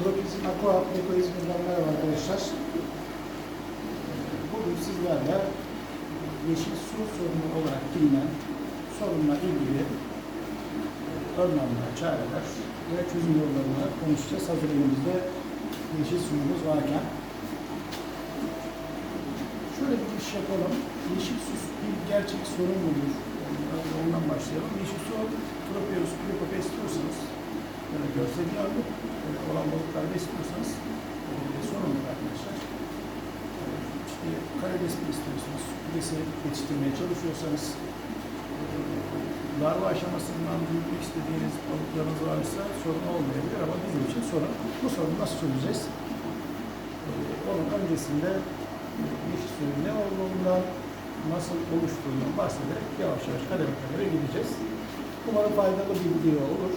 Tropizm Aqua Ekoizminden merhaba arkadaşlar. Bugün sizlerle yeşil su sorunu olarak bilinen sorunla ilgili önlemler, çareler ve çözüm yollarını konuşacağız. Hazır elimizde yeşil suyumuz varken. Şöyle bir iş yapalım. Yeşil su bir gerçek sorun mudur? Önce Ondan başlayalım. Yeşil su Tropius Glucope istiyorsanız ya da görsel yağlı e, olan balıklar besliyorsanız e, sorunlu arkadaşlar. E, işte karides küresi yetiştirmeye çalışıyorsanız e, larva aşamasından büyütmek istediğiniz balıklarınız varsa sorun olmayabilir ama bizim için sorun. Bu sorunu nasıl çözeceğiz? E, onun öncesinde e, yeşil suyun ne olduğundan, nasıl oluştuğundan bahsederek yavaş yavaş kademe kademe gideceğiz. Umarım faydalı bir video olur.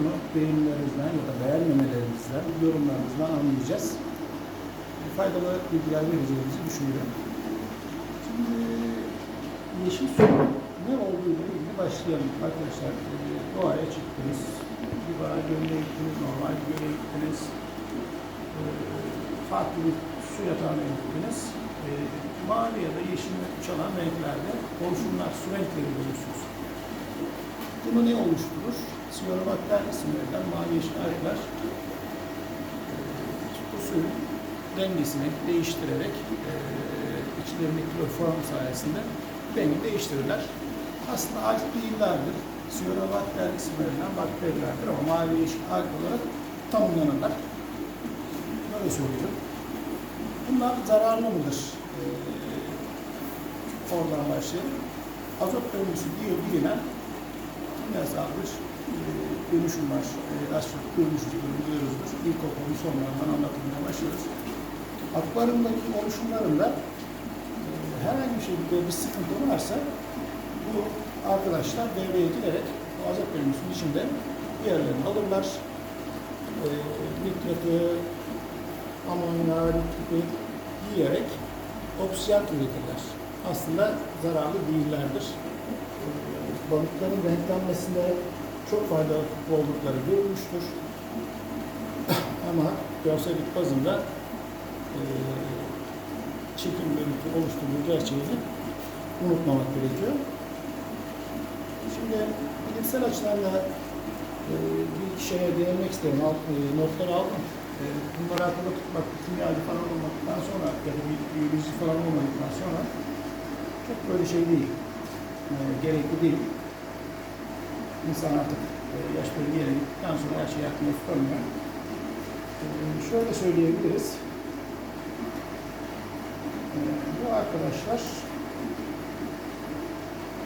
Bunu beğenilerinizden ya da beğenmemelerinizden, yorumlarınızdan anlayacağız. Faydalı bilgiler vereceğimizi düşünüyorum. Şimdi yeşil su ne olduğuyla ilgili başlayalım arkadaşlar. Ee, Doğaya çıktınız, bir bağ gölüne gittiniz, normal bir göle gittiniz, Ee, farklı bir su yatağına gittiniz. Mavi ya da yeşil çalan renklerde oluşumlar, su renkleri görürsünüz. Bunu ne oluşturur? Siyorobakter ismi verilen mavi e, bu suyun dengesini değiştirerek e, içlerindeki kloroform sayesinde rengi değiştirirler. Aslında alg değillerdir. Siyorobakter ismi verilen bakterilerdir ama mavi alg olarak tanımlanırlar. Böyle söylüyorum. Bunlar zararlı mıdır? E, oradan başlayalım. Azot döngüsü diye bilinen kimyasal bir e, dönüşüm var. E, az çok görmüşüzdür, biliyoruzdur. İlkokulun sonlarından anlatılmaya başlıyoruz. Akvaryumdaki oluşumlarında e, herhangi bir şekilde bir sıkıntı varsa bu arkadaşlar devreye girerek o azot döngüsünün içinde yerlerini alırlar. E, nitratı, amonya, nitratı yiyerek oksijen üretirler. Aslında zararlı değillerdir balıkların renklenmesinde çok faydalı oldukları görülmüştür. Ama görsellik bazında e, çekim görüntü oluşturduğu gerçeğini unutmamak gerekiyor. Şimdi bilimsel açılarla e, bir şeye değinmek isterim. Alt, e, notları aldım. E, bunları akılda tutmak, kimyacı falan olmaktan sonra ya da bir biyoloji falan olmadıktan sonra çok böyle şey değil. E, gerekli değil. İnsan artık e, yaş belli yere gittikten sonra her şeyi aklına tutamıyor. E, şöyle söyleyebiliriz. E, bu arkadaşlar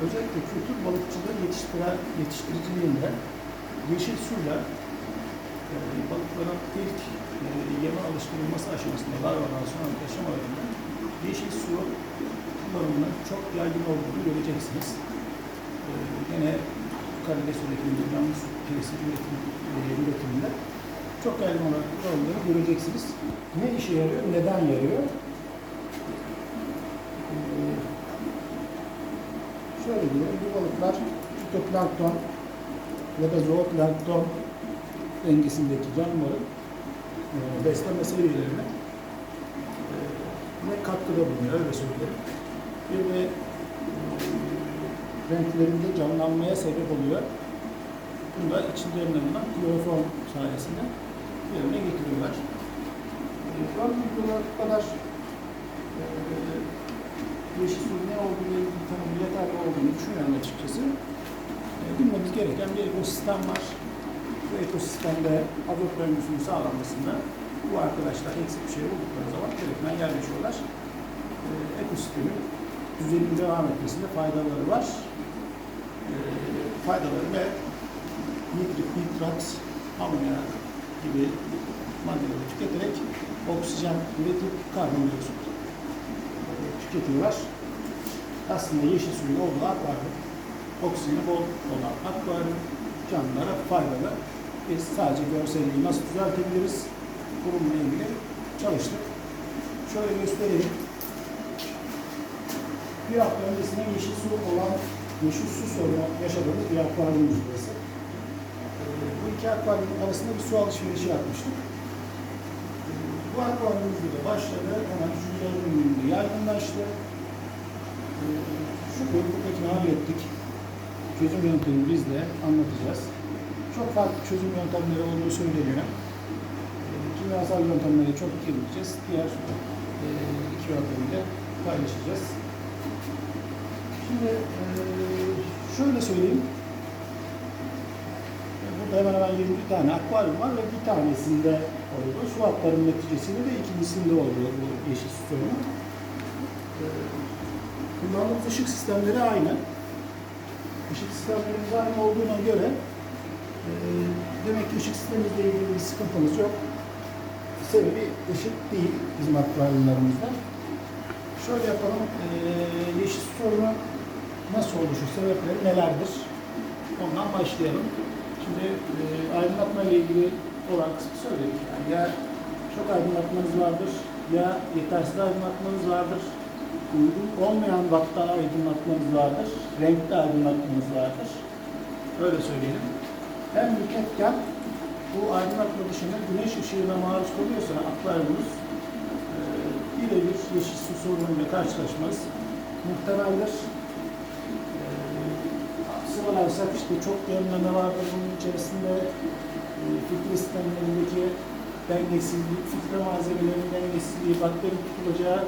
özellikle kültür balıkçılığı yetiştiren, yetiştiriciliğinde yeşil suyla balıkların ilk yeme alıştırılması aşamasında larvadan sonra aşamalarında yeşil su kullanımının çok yaygın olduğunu göreceksiniz. Karides üretiminde, su piresi e, üretiminde çok yaygın olarak kullanıldığını göreceksiniz. Ne işe yarıyor, neden yarıyor? E, şöyle diyelim, bu balıklar fitoplankton ya da zooplankton dengesindeki canlıların e, beslenme seviyelerine e, ne katkıda bulunuyor, öyle söyleyelim. Bir de renklerinde canlanmaya sebep oluyor. Bunu da içlerinde bulunan kloroform sayesinde yerine getiriyorlar. Ben bu kadar yeşil suyun ne olduğunu ilgili tanımı yeterli olduğunu düşünüyorum açıkçası. E, bilmemiz gereken bir ekosistem var. Bu ekosistemde azot döngüsünün sağlanmasında bu arkadaşlar eksik bir şey oldukları zaman gerekmen yerleşiyorlar. E, ekosistemin düzenin devam etmesinde faydaları var. E, faydaları ve nitrit, nitrat, amonya gibi maddeleri tüketerek oksijen üretip karbondioksit tüketiyorlar. Aslında yeşil suyun olduğu akvaryum, oksijeni bol olan akvaryum canlılara faydalı. Biz sadece görselliği nasıl düzeltebiliriz bununla ilgili çalıştık. Şöyle göstereyim bir hafta öncesinde yeşil su olan, yeşil su sorunu yaşadığımız bir akvaryumumuz burası. Ee, bu iki akvaryum arasında bir su alışverişi yapmıştık. Ee, Bu akvaryumumuzda da başladı. Hemen üçüncü gününde yaygınlaştı. Ee, Şu buradakini hallettik. Çözüm yöntemini biz de anlatacağız. Çok farklı çözüm yöntemleri olduğu söyleniyor. Kimyasal yöntemlere çok girmeyeceğiz. Diğer iki yöntemi de paylaşacağız. Şimdi şöyle söyleyeyim. E, Burada hemen hemen 20 tane akvaryum var ve bir tanesinde oldu. Su hatlarının neticesinde de ikincisinde oldu bu yeşil su sorunu. Kullandığımız ışık sistemleri aynı. Işık sistemlerimiz aynı olduğuna göre demek ki ışık sistemimizle ilgili bir sıkıntımız yok. Sebebi ışık değil bizim akvaryumlarımızda. Şöyle yapalım. E, yeşil sorunu nasıl oluşur, sebepleri nelerdir? Ondan başlayalım. Şimdi e, aydınlatma ile ilgili olan kısmı söyledik. Yani ya çok aydınlatmanız vardır, ya yetersiz aydınlatmanız vardır, uygun olmayan vakta aydınlatmanız vardır, renkli aydınlatmanız vardır. Öyle söyleyelim. En büyük etken bu aydınlatma dışında güneş ışığına maruz kalıyorsa akvaryumunuz e, birebir yeşil su sorunuyla karşılaşmanız muhtemeldir. Sıralarsak işte çok yönleme vardır bunun içerisinde e, filtre sistemlerindeki dengesizlik, filtre malzemelerinin dengesizliği, bakteri tutulacağı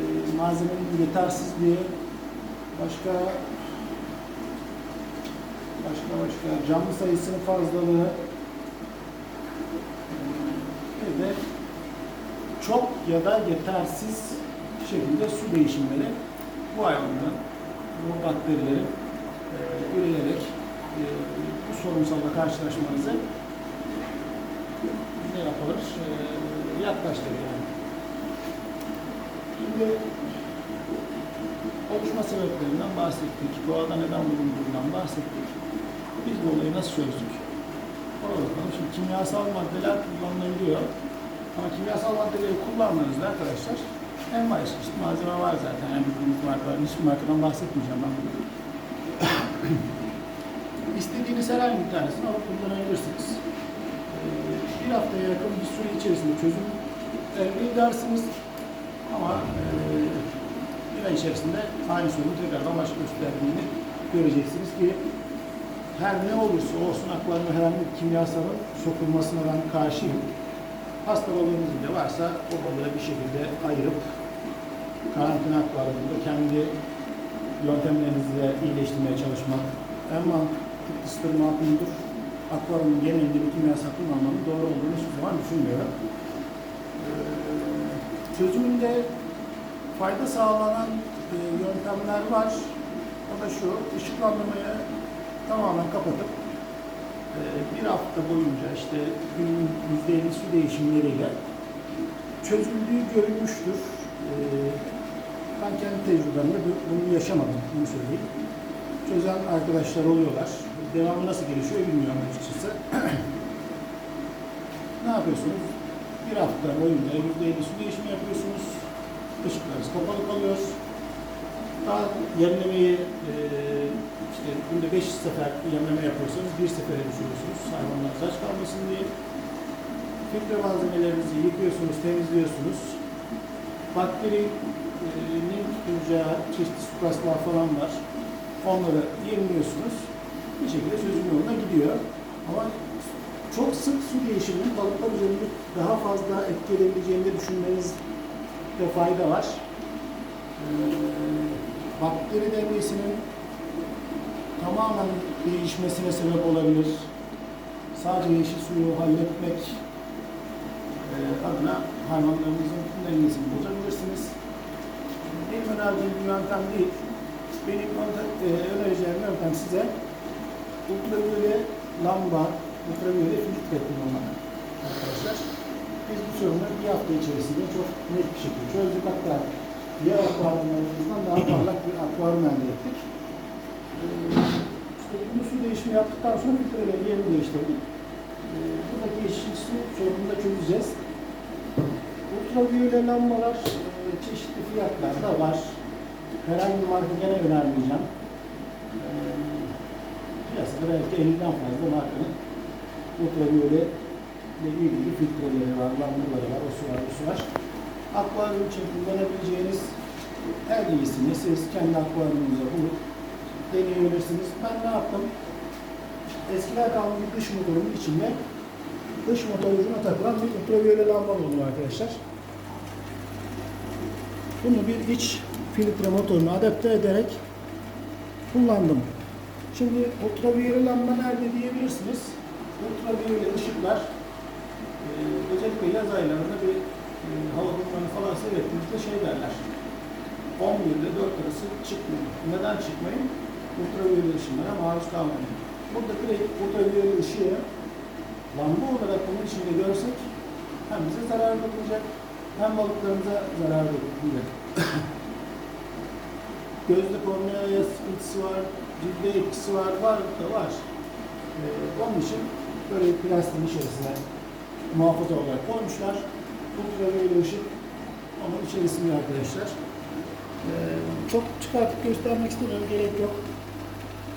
e, malzemenin yetersizliği, başka başka başka canlı sayısının fazlalığı e, ve de çok ya da yetersiz şekilde su değişimleri bu hayvanların, bu bakterilerin e, üreyerek e, bu sorunsalla karşılaşmanızı ne yapılır? E, yaklaştırır yani. Şimdi oluşma sebeplerinden bahsettik. Doğada neden bulunduğundan bahsettik. Biz bu olayı nasıl çözdük? Ona bakalım. Şimdi kimyasal maddeler kullanılabiliyor. Ama kimyasal maddeleri kullanmanızda arkadaşlar en baş işte malzeme var zaten. Yani bildiğiniz markaların hiçbir markadan bahsetmeyeceğim ben bugün. İstediğiniz herhangi bir tanesini alıp kullanabilirsiniz. Ee, bir haftaya yakın bir süre içerisinde çözüm elde edersiniz. Ama e, bir ay içerisinde aynı sorunu tekrardan baş gösterdiğini göreceksiniz ki her ne olursa olsun akvaryuma herhangi bir kimyasalın sokulmasına ben karşıyım. Hasta balığınız bile varsa o balığı bir şekilde ayırıp karantina akvaryumunda kendi yöntemlerinizle iyileştirmeye çalışmak en mantıklısı makulüdür. Akvaryumun genelinde bir kimyasal kullanmanın doğru olduğunu hiçbir zaman düşünmüyorum. Ee, çözümünde fayda sağlanan e, yöntemler var. O da şu, ışıklandırmayı tamamen kapatıp e, bir hafta boyunca işte günün %50 su değişimleriyle çözüldüğü görülmüştür. E, ben kendi tecrübemde bu- bunu yaşamadım, bunu söyleyeyim. Çözen arkadaşlar oluyorlar. Devamı nasıl gelişiyor bilmiyorum açıkçası. ne yapıyorsunuz? Bir hafta boyunca %50 su değişimi yapıyorsunuz. Işıklarınız kapalı kalıyor. Daha yenilemeyi e, işte günde 5 sefer yemleme yapıyorsanız bir sefere düşürüyorsunuz. Hayvanlar aç kalmasın diye. Filtre malzemelerinizi yıkıyorsunuz, temizliyorsunuz. Bakterinin tutulacağı çeşitli supraslar falan var. Onları yemliyorsunuz. Bir şekilde çözüm yoluna gidiyor. Ama çok sık su değişiminin balıklar üzerinde daha fazla etki edebileceğini de düşünmenizde fayda var. Ee, bakteri dengesinin tamamen değişmesine sebep olabilir. Sadece yeşil suyu halletmek e, adına hayvanlarınızın dengesini bozabilirsiniz. Benim önerdiğim bir yöntem değil. Benim e, önereceğim yöntem size ultraviyole lamba, ultraviyole filtre kullanmak arkadaşlar. Biz bu sorunu bir hafta içerisinde çok net bir şekilde çözdük. Hatta diğer akvaryumlarımızdan daha parlak bir akvaryum elde ettik. Ee, bu su değişimi yaptıktan sonra filtreleri yerini değiştirdik. Ee, buradaki yeşil su sorununu da çözeceğiz. Ultraviyole lambalar çeşitli fiyatlarda var. Herhangi bir marka gene önermeyeceğim. Ee, piyasada belki 50'den fazla markanın ultraviyole ile ilgili filtreleri var, lambaları var, o su var, bu su var. Akvaryum için kullanabileceğiniz en iyisini siz kendi akvaryumunuza bulup deneyebilirsiniz. Ben ne yaptım? Eskiler kalmış bir dış motorun içinde dış motor ucuna takılan bir ultraviyole lamba buldum arkadaşlar. Bunu bir iç filtre motoruna adapte ederek kullandım. Şimdi ultraviyole lamba nerede diyebilirsiniz. Ultraviyole ışıklar e, özellikle yaz aylarında bir e, hava durumlarını falan seyrettiğinizde şey derler. 11 ile 4 arası çıkmayın. Neden çıkmayın? Ultraviyole ışınlara maruz kalmayın. Burada direkt ultraviyole ışığı lamba olarak bunun içinde görsek hem bize zarar dokunacak hem balıklarımıza zarar dokunacak. Gözde korneaya sıkıntısı var, cilde etkisi var, var da var. Ee, onun için böyle plastiğin içerisine muhafaza olarak koymuşlar. Ultraviyole ışık onun içerisinde arkadaşlar. Ee, çok çıkartıp göstermek istemiyorum, gerek yok.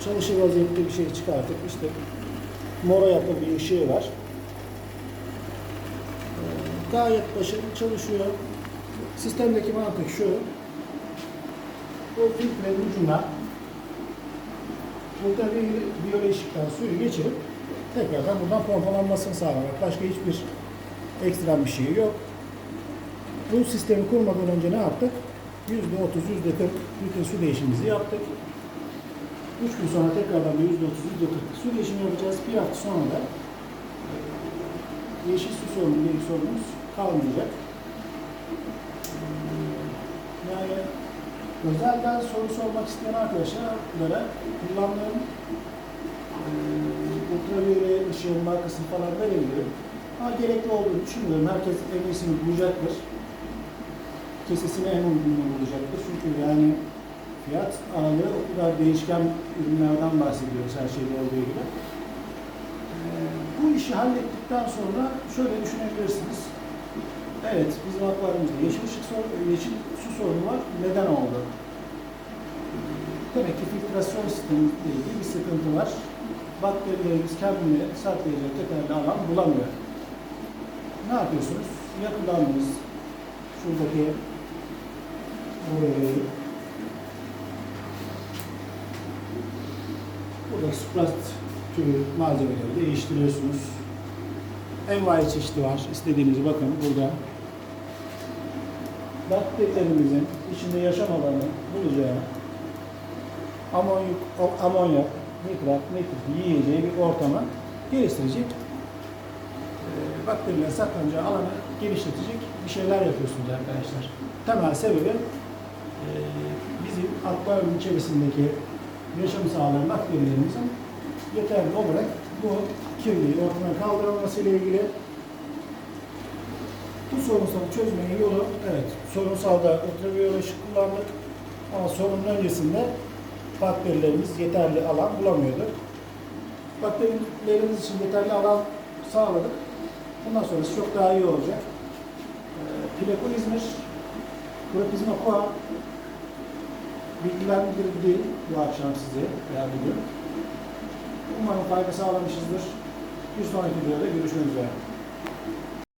Çalışır vaziyette bir şey çıkartıp işte mora yakın bir ışığı var. Gayet başarılı çalışıyor. Sistemdeki mantık şu. Bu filtrenin ucuna burada bir biyolojikten suyu geçirip tekrardan buradan pompalanmasını sağlamak. Başka hiçbir ekstrem bir şey yok. Bu sistemi kurmadan önce ne yaptık? %30, %40 litre su değişimimizi yaptık. 3 gün sonra tekrardan bir %30, %40 su değişimi yapacağız. Bir hafta sonra da yeşil su sorunu, ilgili sorunumuz kalmayacak. Yani özelden soru sormak isteyen arkadaşlara kullandığım ultraviyole ışığın markasını falan verebilirim. Ama gerekli olduğunu düşünmüyorum. Herkes en iyisini bulacaktır. Kesesine en uygununu bulacaktır. Çünkü yani fiyat aralığı o kadar değişken ürünlerden bahsediyoruz her şeyde olduğu gibi. Bu işi hallettikten sonra şöyle düşünebilirsiniz. Evet, bizim akvaryumumuzda yeşil, ışık sorunu, yeşil su sorunu var. Neden oldu? Demek ki filtrasyon sistemiyle ilgili bir sıkıntı var. Bakterilerimiz kendini saklayacak yeterli alan bulamıyor. Ne yapıyorsunuz? Ya kullandınız şuradaki burayı Burada sprast türü malzemeleri değiştiriyorsunuz. Envai çeşidi var. İstediğinizi bakın burada. Bakterilerimizin içinde yaşam alanı bulacağı amonyak, amonyak, nitrat, nitrit yiyeceği bir ortama geliştirecek. Ee, bakteriler saklanacağı alanı genişletecek bir şeyler yapıyorsunuz arkadaşlar. Temel sebebi e, bizim akvaryum içerisindeki yaşam sağlayan bakterilerimizin yeterli olarak bu kirliliği ortadan kaldırılması ile ilgili bu sorunsalı çözmenin yolu evet sorunsalda ultraviyole ışık kullandık ama sorunun öncesinde bakterilerimiz yeterli alan bulamıyordu. Bakterilerimiz için yeterli alan sağladık. Bundan sonrası çok daha iyi olacak. Ee, Pleko İzmir, Propizma Koa bilgilendirdi bu akşam size veya bugün. Umarım fayda sağlamışızdır. Bir sonraki videoda görüşmek üzere.